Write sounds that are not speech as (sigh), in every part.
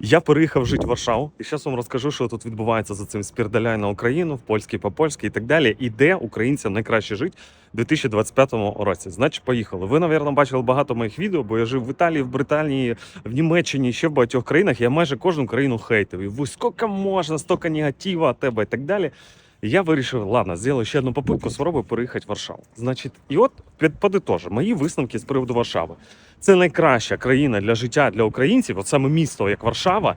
Я переїхав жити в Варшаву, і зараз вам розкажу, що тут відбувається за цим спірдаляй на Україну, в польській, по польській і так далі. І де українцям найкраще жити в 2025 році. Значить, поїхали. Ви, навірно, бачили багато моїх відео, бо я жив в Італії, в Британії, в Німеччині, ще в багатьох країнах. Я майже кожну країну хейтив. І скільки можна, стільки негатива тебе і так далі. Я вирішив, ладно, зробив ще одну попитку, спробую переїхати в Варшаву. Значить, і от під- подитожу, мої висновки з приводу Варшави. Це найкраща країна для життя для українців, от саме місто, як Варшава,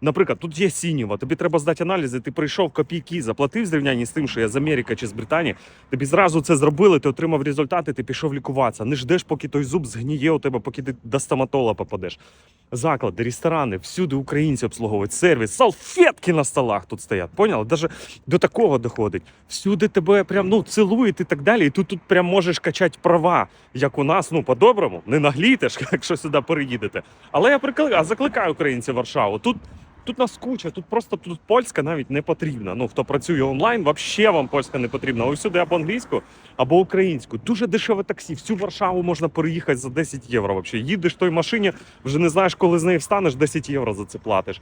Наприклад, тут є сінєва, тобі треба здати аналізи, ти прийшов копійки, заплатив зрівнянні з тим, що я з Америки чи з Британії. Тобі зразу це зробили, ти отримав результати, ти пішов лікуватися. Не ждеш, поки той зуб згніє у тебе, поки ти до стоматола попадеш. Заклади, ресторани, всюди українці обслуговують сервіс, салфетки на столах тут стоять. Поняли? Даже до такого доходить. Всюди тебе прям ну цілують і так далі. І тут тут прям можеш качати права, як у нас, ну по-доброму, не наглітиш, (laughs) якщо сюди переїдете. Але я прикликаю, закликаю українців Варшаву. Тут Тут нас куча, тут просто тут польська навіть не потрібна. Ну хто працює онлайн, взагалі вам польська не потрібна. Ви або англійську, або українську. Дуже дешеве таксі. Всю Варшаву можна переїхати за 10 євро. Взагалі їдеш в той машині, вже не знаєш, коли з неї встанеш, 10 євро за це платиш.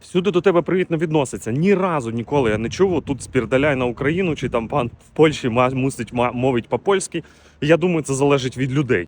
Всюди до тебе привітно відноситься. Ні разу ніколи я не чув. Тут спірдаляй на Україну, чи там пан в Польщі мусить мовить по-польськи. Я думаю, це залежить від людей.